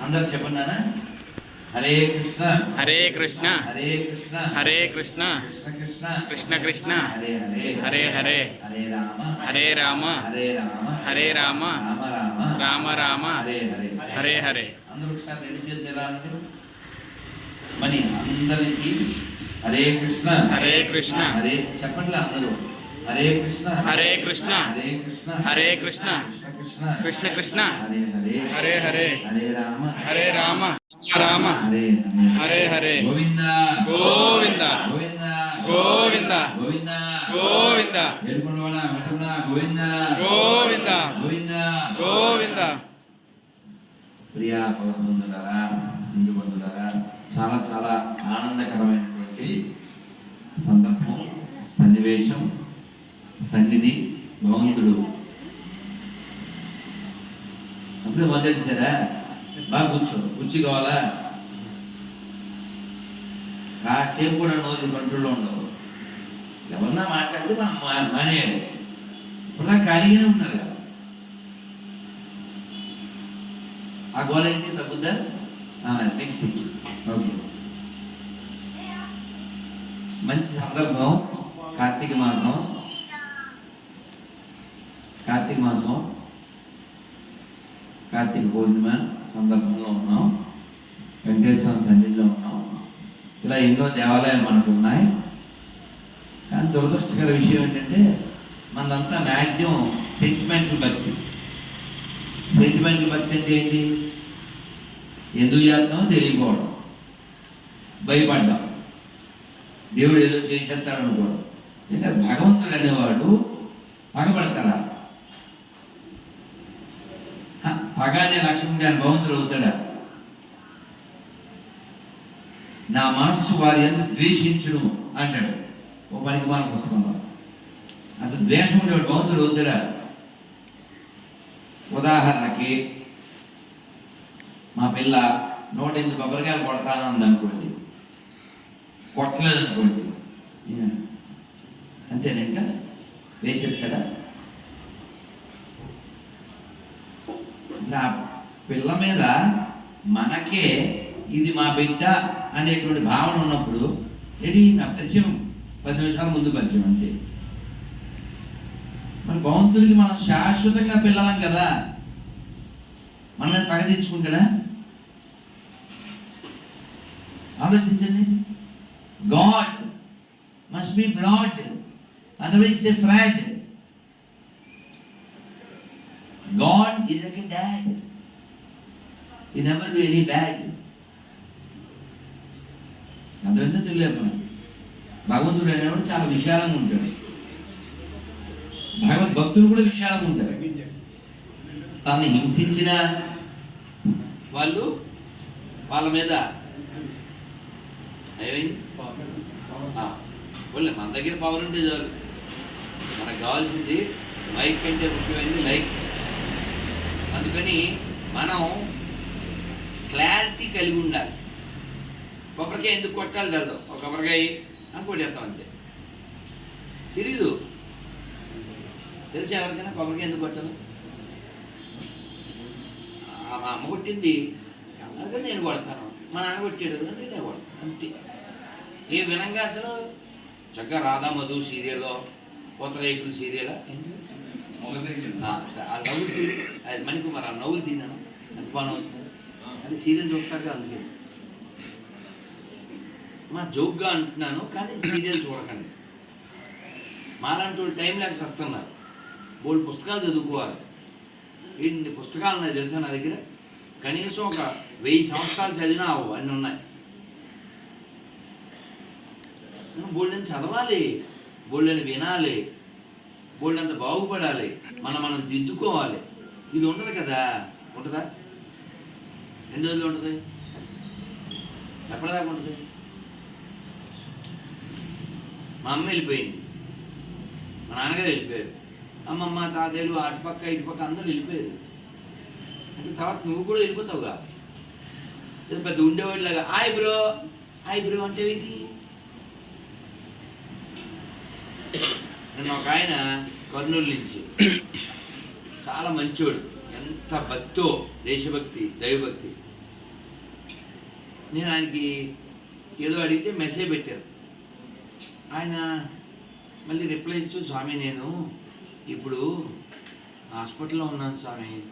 అందరు చెప్పండి నాన్న హరే కృష్ణ. హరే కృష్ణ. హరే కృష్ణ. హరే కృష్ణ. కృష్ణ కృష్ణ. కృష్ణ హరే హరే. హరే రామ. హరే రామ. హరే రామ. హరే రామ. రామ రామ. హరే హరే. హరే హరే. అందరూ ఒకసారి రెండు చేతులు ఎలా అనండి? మరి అందరికి హరే కృష్ణ. హరే కృష్ణ. హరే. చెప్పట్లే అందరూ. హరే కృష్ణ హరే కృష్ణ హరే కృష్ణ హరే కృష్ణ కృష్ణ హరే హరే హరే రామ హరే రామ రామ హరే హరే గోవింద గోవింద గోవింద గోవింద గోవింద గోవింద ఏడుకొండవాడ వెంకటరమణ గోవింద గోవింద గోవింద గోవింద. ప్రియా బంధువులారా హిందూ బంధువులారా చాలా చాలా ఆనందకరమైనటువంటి సందర్భం సన్నివేశం. సన్నిధి భగవంతుడు. అప్పుడే వదిలేసారా బాగా కూర్చో కుర్చీ కావాలా? కాసేపు కూడా నోది కంట్రోల్లో ఉండవు. ఎవరన్నా మాట్లాడితే మనం మా- మానేయాలి. ఇప్పుడు ఖాళీగానే ఉన్నారు కదా. ఆ గోల్ ఏంటి? తగ్గుద్దా? నెక్స్ట్ ఓకే మంచి సందర్భం. కార్తీక మాసం. కార్తీక మాసం కార్తీక పూర్ణిమ సందర్భంలో ఉన్నాం. వెంకటేశ్వర సన్నిధిలో ఉన్నాం. ఇలా ఎన్నో దేవాలయాలు మనకు ఉన్నాయి. కానీ దురదృష్టకర విషయం ఏంటంటే మనదంతా మ్యాక్సిమం సెంటిమెంటల్ భక్తి. సెంటిమెంటల్ భక్తి అంటే ఏంటి? ఎందుకు చేస్తామో తెలియకపోవడం. భయపడ్డాం. దేవుడు ఏదో చేసేస్తాడు అనుకోవడం. ఇంకా భగవంతుడు అనేవాడు పగబడతాడా పగానే పగ అనే అవుతాడా? నా మనస్సు వారి ఎందుకు ద్వేషించును అంటాడు. ఓ పనికి మన పుస్తకంలో అంత ద్వేషం ఉండేవాడు భవంతుడు అవుతాడా? ఉదాహరణకి మా పిల్ల నూట ఎనిమిది కొబ్బరికాయలు కొడతాను అంది అనుకోండి. కొట్టలేదు అనుకోండి అంతేనా ఇంకా? వేసేస్తాడా? నా పిల్ల మీద మనకే ఇది మా బిడ్డ అనేటువంటి భావన ఉన్నప్పుడు ఏంటి నా పరిచయం పది నిమిషాల ముందు పరిచయం అంతే. మన భగవంతుడికి మనం శాశ్వతంగా పిల్లలం కదా. మనల్ని పగ తెచ్చుకుంటాడా ఆలోచించండి. God must be broad otherwise a fraud. God is like dad. ఈ నెవర్ డూ ఎనీ బ్యాడ్ అర్థమైందో తెలియదు మనం భగవంతుడు అనేవాడు చాలా విశాలంగా ఉంటాడు. భగవద్ భక్తులు కూడా విశాలంగా ఉంటారు. తనని హింసించిన వాళ్ళు వాళ్ళ మీద ఏమైంది? మన దగ్గర పవర్ ఉంటే చాలు. మనకు కావాల్సింది మైక్ కంటే ముఖ్యమైనది లైక్ అందుకని మనం క్లారిటీ కలిగి ఉండాలి. కొబ్బరికాయ ఎందుకు కొట్టాలి తెలదు. ఒక కొబ్బరికాయ అని కొట్టేస్తాం అంతే. తెలీదు. తెలిసి ఎవరికైనా కొబ్బరికాయ ఎందుకు కొట్టాలి? మా అమ్మ కొట్టింది. అందుకని నేను కొడతాను. మా నాన్న కొట్టాడు. అందుకని నేను కొడతాను. అంతే. ఏ వినంగా అసలు? చక్కగా రాధా మధు సీరియల్లో పూతరేకులు సీరియల్? ఆ నవ్వులు అది మణికుమార్ ఆ నవ్వులు తిన్నాను. ఎంత బాగా అది సీరియల్ చూస్తారు అందుకే. అందుకని మా జోక్గా అంటున్నాను కానీ సీరియల్ చూడకండి. మాలాంటి వాళ్ళు టైం లేక వస్తున్నారు వాళ్ళు పుస్తకాలు చదువుకోవాలి. ఇన్ని పుస్తకాలు ఉన్నాయి తెలుసా నా దగ్గర? కనీసం ఒక వెయ్యి సంవత్సరాలు చదివినా అన్నీ ఉన్నాయి. బోళ్ళని చదవాలి. బోళ్ళని వినాలి. బోళ్ళంత బాగుపడాలి. మనం మనం దిద్దుకోవాలి. ఇది ఉండదు కదా. ఉంటుందా? ఎన్ని రోజులు ఉంటుంది? ఎప్పటిదాకా ఉంటుంది? మా అమ్మ వెళ్ళిపోయింది. మా నాన్నగారు వెళ్ళిపోయారు. అమ్మమ్మ తాతయ్యలు అటుపక్క ఇటుపక్క అందరూ వెళ్ళిపోయారు. అంటే తర్వాత నువ్వు కూడా వెళ్ళిపోతావుగా. ఏదో పెద్ద ఉండేవాడిలాగా హాయ్ బ్రో హాయ్ బ్రో అంటే ఏంటి? నన్ను ఒక ఆయన కర్నూలు నుంచి చాలా మంచోడు. ఎంత భక్తో దేశభక్తి దైవభక్తి. నేను ఆయనకి ఏదో అడిగితే మెసేజ్ పెట్టారు. ఆయన మళ్ళీ రిప్లై ఇస్తూ స్వామి నేను ఇప్పుడు హాస్పిటల్లో ఉన్నాను స్వామి.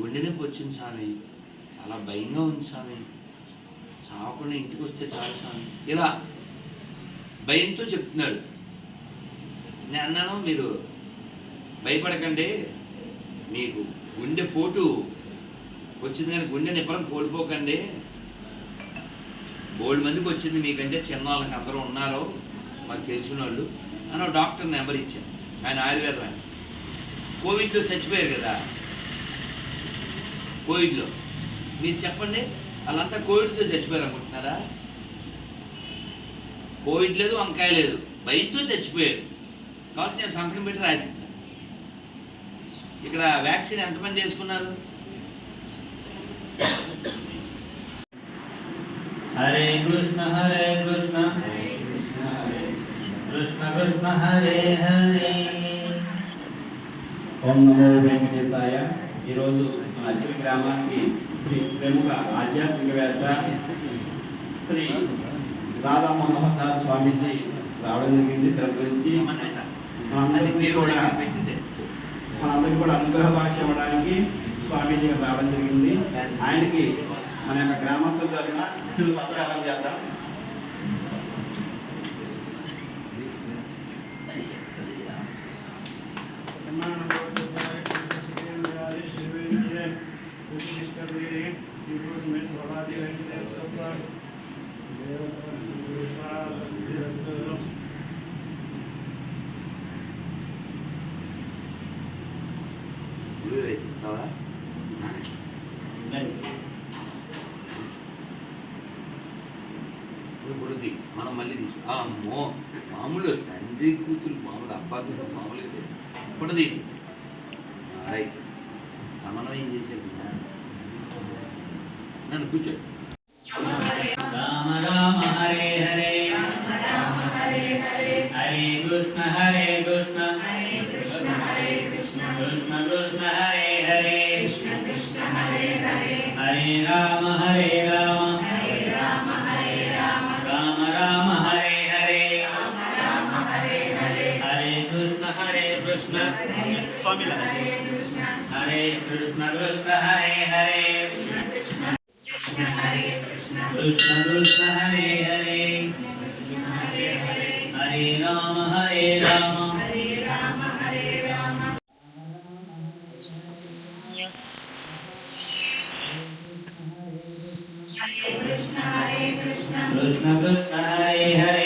గుండె నొప్పి వచ్చింది స్వామి. చాలా భయంగా ఉంది స్వామి. చావకుండా ఇంటికి వస్తే చాలు స్వామి. ఇలా భయంతో చెప్తున్నాడు. నేను అన్నాను మీరు భయపడకండి. మీకు గుండె పోటు వచ్చింది కానీ గుండె నిప్పరం కోల్పోకండి. బోల్డ్ మందికి వచ్చింది మీకంటే చిన్న వాళ్ళకి అందరూ ఉన్నారు మాకు తెలిసిన వాళ్ళు అని ఒక డాక్టర్ నెంబర్ ఇచ్చాను ఆయన ఆయుర్వేదం ఆయన. కోవిడ్లో చచ్చిపోయారు కదా. కోవిడ్లో. మీరు చెప్పండి వాళ్ళంతా కోవిడ్తో చచ్చిపోయారు అనుకుంటున్నారా? కోవిడ్ లేదు వంకాయ లేదు. భయంతో చచ్చిపోయారు. కాబట్టి నేను సంతకం పెట్టి రాసింది ఇక్కడ వ్యాక్సిన్ ఎంతమంది వేసుకున్నారు? హరే కృష్ణ హరే కృష్ణ. కృష్ణ కృష్ణ హరే హరే. ఓం నమో వెంకటేశాయ. ఈరోజు అర్జున గ్రామానికి శ్రీ ప్రముఖ ఆధ్యాత్మికవేత్త శ్రీ రాధా మనోహర్ దాస్ స్వామీజీ రావడం జరిగింది తిరుపతి మనందరికీ కూడా మనందరికీ కూడా అనుగ్రహ భాష ఇవ్వడానికి స్వామీజీ రావడం జరిగింది. ఆయనకి మన యొక్క గ్రామస్తుల తరఫున ఇచ్చిన సత్కారం చేద్దాం. గురువు వేసిస్తావా? గురుది మనం మళ్ళీ తీసు ఆ, అమ్మో మామూలు తండ్రి కూతురు మామూలు అబ్బా కూతురు మామూలు లేదు ఇప్పుడుది సమన్వయం చేసేది నన్ను కూర్చో రామ రామ హరే హరే హరే కృష్ణ హరే కృష్ణ కృష్ణ కృష్ణ హరే హరే హరే రామ హరే हरे कृष्ण कृष्ण हरे हरे। कृष्ण कृष्ण हरे हरे। हरे राम हरे राम। कृष्ण कृष्ण हरे हरे।